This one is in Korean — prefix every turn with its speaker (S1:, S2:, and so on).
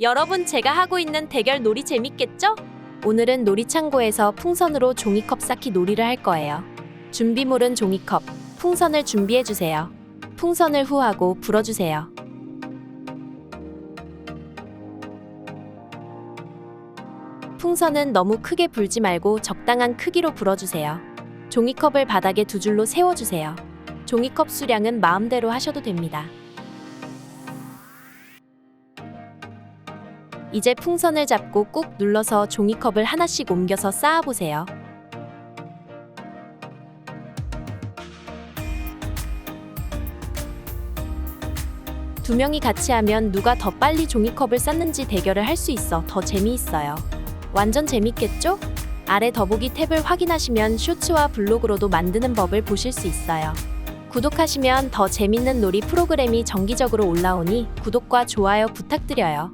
S1: 여러분 제가 하고 있는 대결 놀이 재밌겠죠? 오늘은 놀이창고에서 풍선으로 종이컵 쌓기 놀이를 할 거예요. 준비물은 종이컵, 풍선을 준비해 주세요. 풍선을 후하고 불어 주세요. 풍선은 너무 크게 불지 말고 적당한 크기로 불어 주세요. 종이컵을 바닥에 두 줄로 세워 주세요. 종이컵 수량은 마음대로 하셔도 됩니다. 이제 풍선을 잡고 꾹 눌러서 종이컵을 하나씩 옮겨서 쌓아보세요. 두 명이 같이 하면 누가 더 빨리 종이컵을 쌓는지 대결을 할 수 있어 더 재미있어요. 완전 재밌겠죠? 아래 더보기 탭을 확인하시면 쇼츠와 블로그로도 만드는 법을 보실 수 있어요. 구독하시면 더 재밌는 놀이 프로그램이 정기적으로 올라오니 구독과 좋아요 부탁드려요.